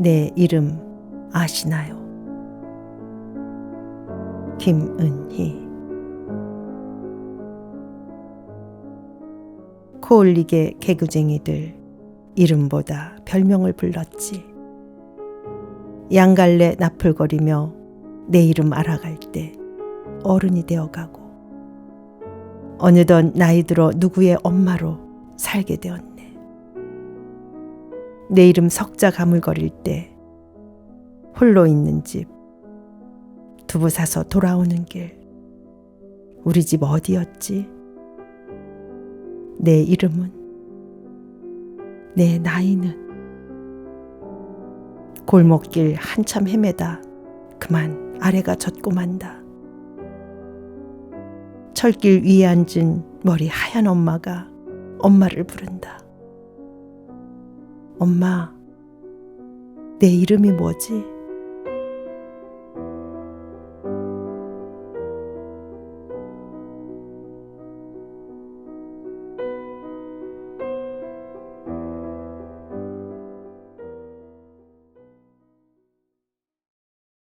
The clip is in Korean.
내 이름 아시나요? 김은희 코올리게 개구쟁이들 이름보다 별명을 불렀지. 양갈래 나풀거리며 내 이름 알아갈 때 어른이 되어가고 어느덧 나이 들어 누구의 엄마로 살게 되었네. 내 이름 석자 가물거릴 때 홀로 있는 집 두부 사서 돌아오는 길 우리 집 어디였지? 내 이름은 내 나이는 골목길 한참 헤매다 그만 아래가 젖고 만다. 철길 위에 앉은 머리 하얀 엄마가 엄마를 부른다. 엄마, 내 이름이 뭐지?